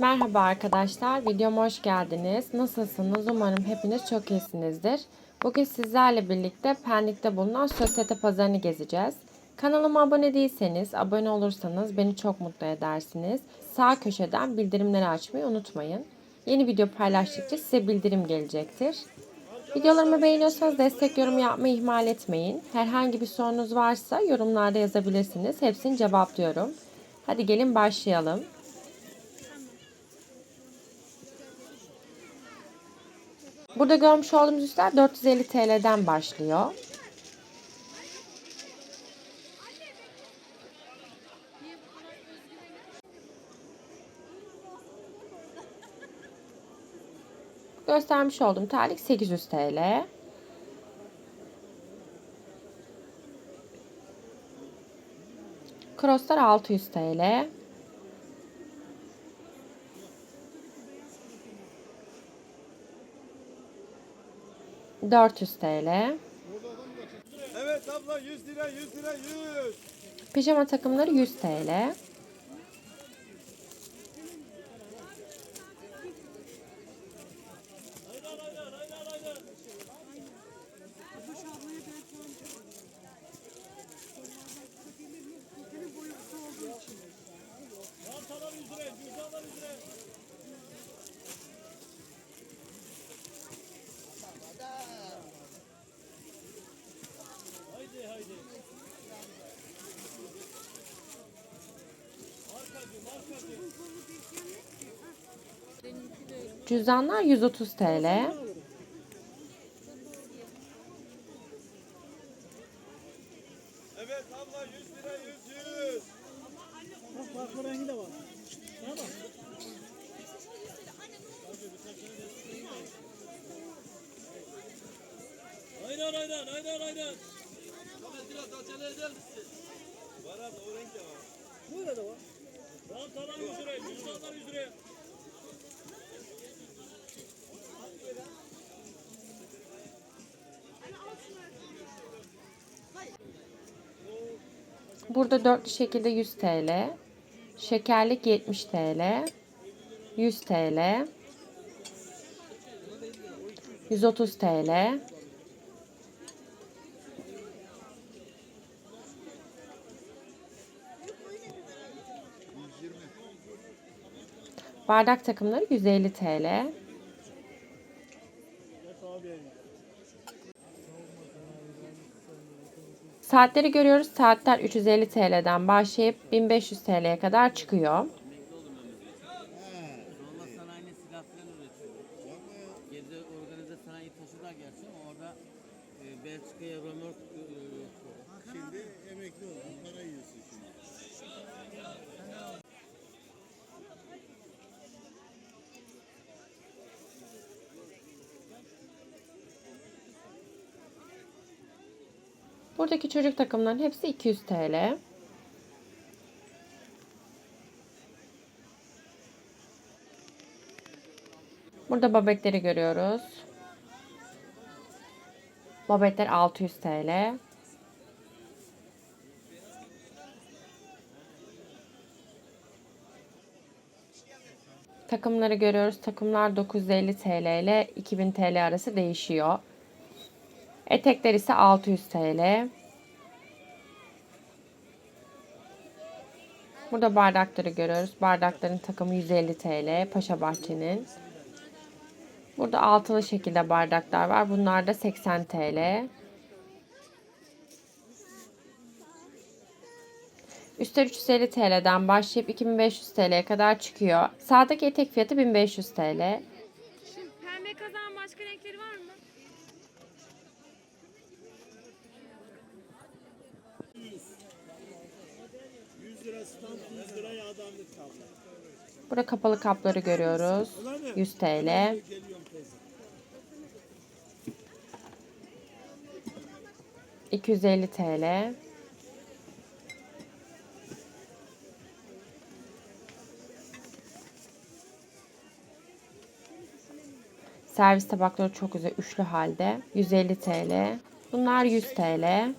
Merhaba arkadaşlar, videoma hoş geldiniz. Nasılsınız? Umarım hepiniz çok iyisinizdir. Bugün sizlerle birlikte Pendik'te bulunan sosyete pazarını gezeceğiz. Kanalıma abone değilseniz, abone olursanız beni çok mutlu edersiniz. Sağ köşeden bildirimleri açmayı unutmayın. Yeni video paylaştıkça size bildirim gelecektir. Videolarımı beğeniyorsanız destek yorum yapmayı ihmal etmeyin. Herhangi bir sorunuz varsa yorumlarda yazabilirsiniz. Hepsini cevaplıyorum. Hadi gelin başlayalım. Burada görmüş olduğumuz üstler 450 TL'den başlıyor. Göstermiş olduğum terlik 800 TL. Crosslar 600 TL. ...400 TL. Evet abla 100 lira 100 lira 100. Pijama takımları 100 TL. Cüzdanlar 130 TL. Evet abla 100 lira 100 100. Farklı rengi de var. Tamam. Aynen aynen aynen aynen. Ahmet biraz acele eder misin? Var abi o renk de var. Böyle de var. Rantalar 100 lira, cüzdanlar 100 lira. Burada dörtlü şekilde 100 TL. Şekerlik 70 TL. 100 TL. 130 TL. Bardak takımları 150 TL. Saatleri görüyoruz. Saatler 350 TL'den başlayıp 1500 TL'ye kadar çıkıyor. Buradaki çocuk takımların hepsi 200 TL. Burada babetleri görüyoruz. Babetler 600 TL. Takımları görüyoruz. Takımlar 950 TL ile 2000 TL arası değişiyor. Etekler ise 600 TL. Burada bardakları görüyoruz. Bardakların takımı 150 TL. Paşa Bahçe'nin. Burada altılı şekilde bardaklar var. Bunlar da 80 TL. Üstler 350 TL'den başlayıp 2500 TL'ye kadar çıkıyor. Sağdaki etek fiyatı 1500 TL. Şimdi pembe kazan başka renkleri var mı? lira stand 100 lira yağdanlık tablo. Burada kapalı kapları görüyoruz. 100 TL. Geliyorum teyze. 250 TL. Servis tabakları çok güzel üçlü halde. 150 TL. Bunlar 100 TL.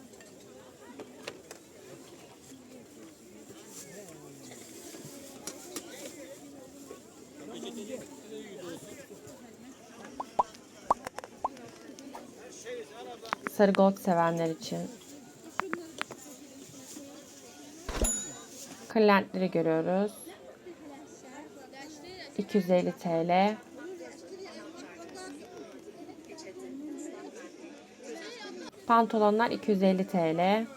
Sarı gold sevenler için. Kırlentleri görüyoruz. 250 TL. Pantolonlar 250 TL.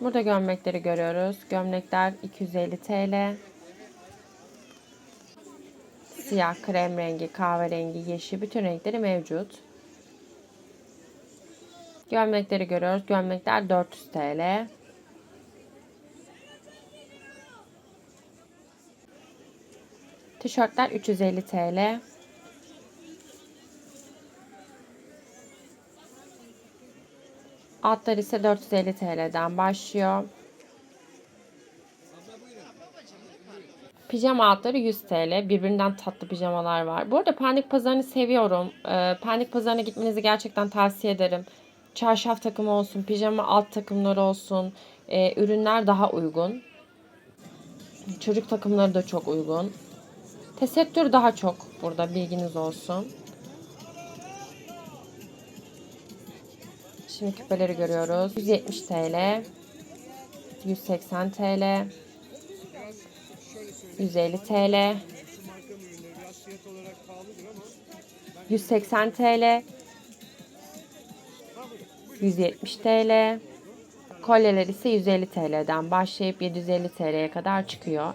Burada gömlekleri görüyoruz. Gömlekler 250 TL. Siyah, krem rengi, kahverengi, yeşil bütün renkleri mevcut. Gömlekleri görüyoruz. Gömlekler 400 TL. Tişörtler 350 TL. Altlar ise 450 TL'den başlıyor. Pijama altları 100 TL. Birbirinden tatlı pijamalar var. Bu arada Pendik Pazarı'nı seviyorum. Ee, Pendik Pazarı'na gitmenizi gerçekten tavsiye ederim. Çarşaf takımı olsun, pijama alt takımları olsun. Ee, ürünler daha uygun. Çocuk takımları da çok uygun. Tesettür daha çok burada bilginiz olsun. Şimdi küpeleri görüyoruz. 170 TL. 180 TL. 150 TL. 180 TL. 170 TL. Kolyeler ise 150 TL'den başlayıp 750 TL'ye kadar çıkıyor.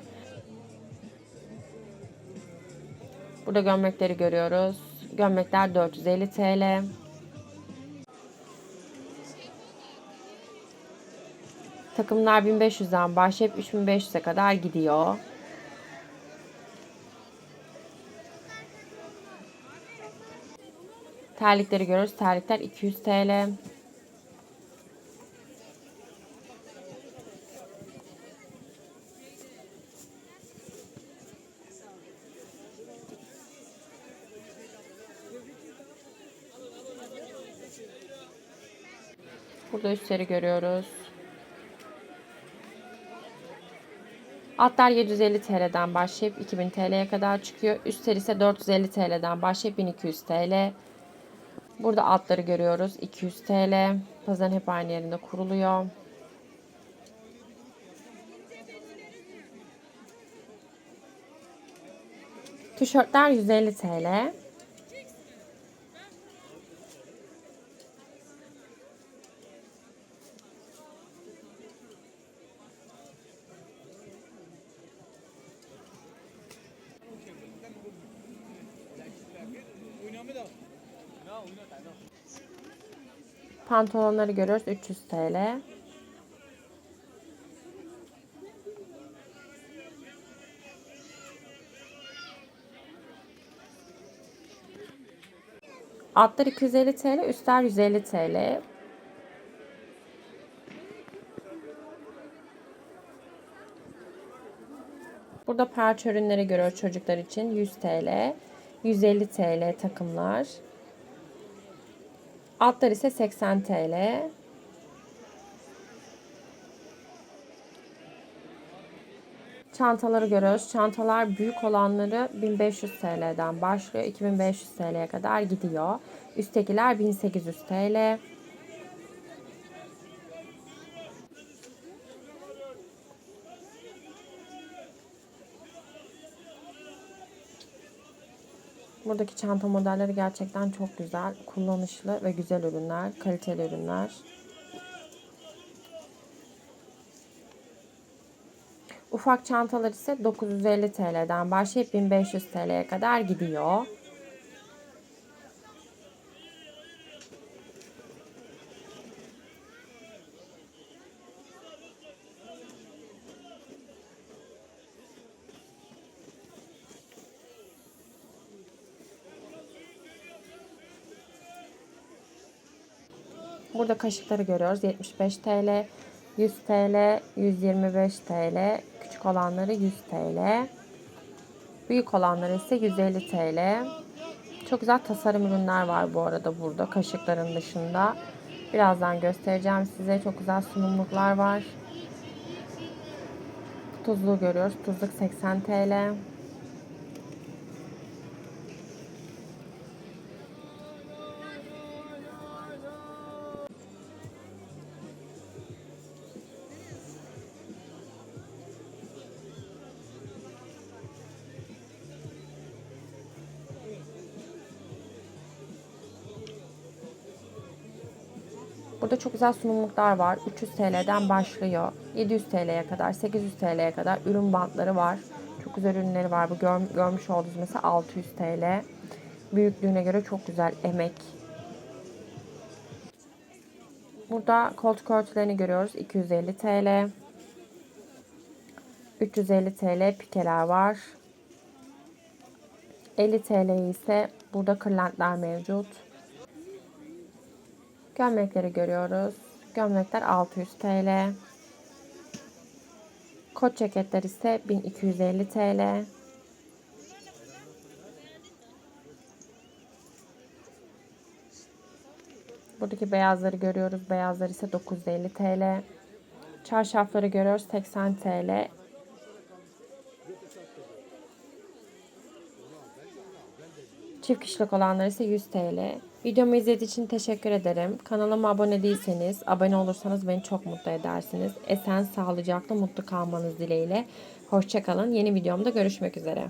Burada gömlekleri görüyoruz. Gömlekler 450 TL. Takımlar 1500'den başlayıp 3500'e kadar gidiyor. Terlikleri görüyoruz. Terlikler 200 TL. Burada üstleri görüyoruz. Atlar 750 TL'den başlayıp 2000 TL'ye kadar çıkıyor. Üstler ise 450 TL'den başlayıp 1200 TL. Burada altları görüyoruz. 200 TL. Pazarın hep aynı yerinde kuruluyor. Tişörtler 150 TL. Pantolonları görüyoruz 300 TL. Altlar 250 TL, üstler 150 TL. Burada parça ürünleri görüyoruz çocuklar için 100 TL, 150 TL takımlar. Altlar ise 80 TL. Çantaları görüyoruz. Çantalar büyük olanları 1500 TL'den başlıyor. 2500 TL'ye kadar gidiyor. Üsttekiler 1800 TL. Buradaki çanta modelleri gerçekten çok güzel, kullanışlı ve güzel ürünler, kaliteli ürünler. Ufak çantalar ise 950 TL'den başlayıp 1500 TL'ye kadar gidiyor. Burada kaşıkları görüyoruz. 75 TL, 100 TL, 125 TL. Küçük olanları 100 TL. Büyük olanları ise 150 TL. Çok güzel tasarım ürünler var bu arada burada kaşıkların dışında. Birazdan göstereceğim size. Çok güzel sunumluklar var. Tuzlu görüyoruz. Tuzluk 80 TL. Burada çok güzel sunumluklar var. 300 TL'den başlıyor. 700 TL'ye kadar, 800 TL'ye kadar ürün bantları var. Çok güzel ürünleri var. Bu gör- görmüş olduğunuz mesela 600 TL. Büyüklüğüne göre çok güzel emek. Burada koltuk örtülerini görüyoruz. 250 TL. 350 TL pikeler var. 50 TL ise burada kırlentler mevcut. Gömlekleri görüyoruz. Gömlekler 600 TL. Kot ceketler ise 1250 TL. Buradaki beyazları görüyoruz. Beyazlar ise 950 TL. Çarşafları görüyoruz 80 TL. Çift kişilik olanlar ise 100 TL. Videomu izlediğiniz için teşekkür ederim. Kanalıma abone değilseniz, abone olursanız beni çok mutlu edersiniz. Esen, sağlıcaklı, mutlu kalmanız dileğiyle. Hoşçakalın. Yeni videomda görüşmek üzere.